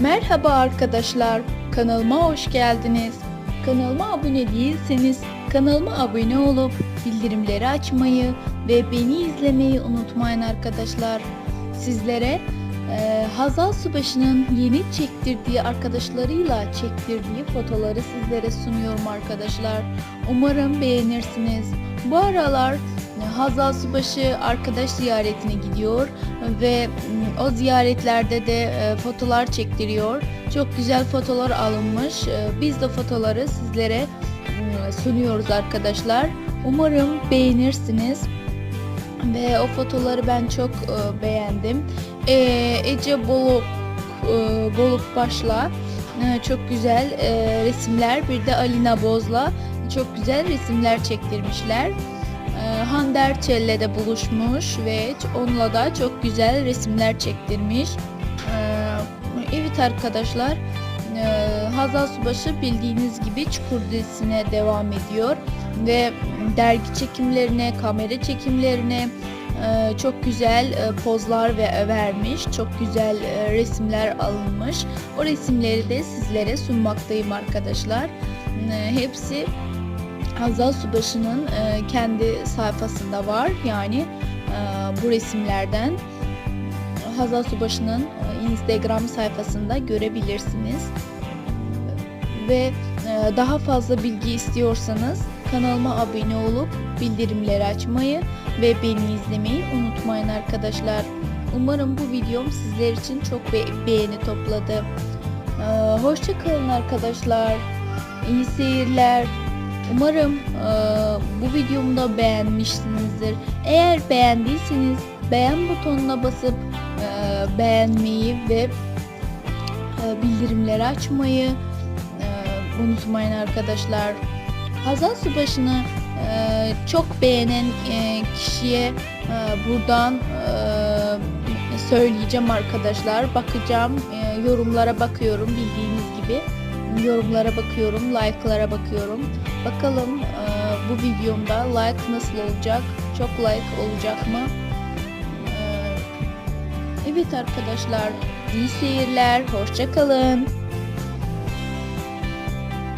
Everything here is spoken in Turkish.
Merhaba arkadaşlar, kanalıma hoş geldiniz. Kanalıma abone değilseniz kanalıma abone olup bildirimleri açmayı ve beni izlemeyi unutmayın arkadaşlar. Sizlere e, Hazal Subaşı'nın yeni çektirdiği arkadaşlarıyla çektirdiği fotoları sizlere sunuyorum arkadaşlar. Umarım beğenirsiniz. Bu aralar Hazal Subaşı arkadaş ziyaretine gidiyor ve m, o ziyaretlerde de e, fotolar çektiriyor. Çok güzel fotolar alınmış. E, Biz de fotoları sizlere m, sunuyoruz arkadaşlar. Umarım beğenirsiniz. Ve o fotoları ben çok e, beğendim. Ece Boluk Boluk Baş'la çok güzel resimler. Bir de Alina Boz'la çok güzel resimler çektirmişler. E, Hande Erçel'le de buluşmuş ve onunla da çok güzel resimler çektirmiş. E, evet arkadaşlar e, Hazal Subaşı bildiğiniz gibi Çukur dizisine devam ediyor ve dergi çekimlerine, kamera çekimlerine e, çok güzel e, pozlar ve vermiş, çok güzel resimler alınmış. O resimleri de sizlere sunmaktayım arkadaşlar. Hepsi Hazal Subaşı'nın e, kendi sayfasında var. Yani e, bu resimlerden Hazal Subaşı'nın e, Instagram sayfasında görebilirsiniz. Ve e, daha fazla bilgi istiyorsanız kanalıma abone olup bildirimleri açmayı ve beni izlemeyi unutmayın arkadaşlar. Umarım bu videom sizler için çok be- beğeni topladı. E, hoşça kalın arkadaşlar. İyi seyirler. Umarım e, bu videomu da beğenmişsinizdir. Eğer beğendiyseniz beğen butonuna basıp e, beğenmeyi ve e, bildirimleri açmayı e, unutmayın arkadaşlar. Hazal Subaşı'nı e, çok beğenen e, kişiye e, buradan e, söyleyeceğim arkadaşlar. Bakacağım, e, yorumlara bakıyorum bildiğiniz gibi. Yorumlara bakıyorum, like'lara bakıyorum. Bakalım e, bu videomda like nasıl olacak? Çok like olacak mı? E, evet arkadaşlar, iyi seyirler, hoşça kalın.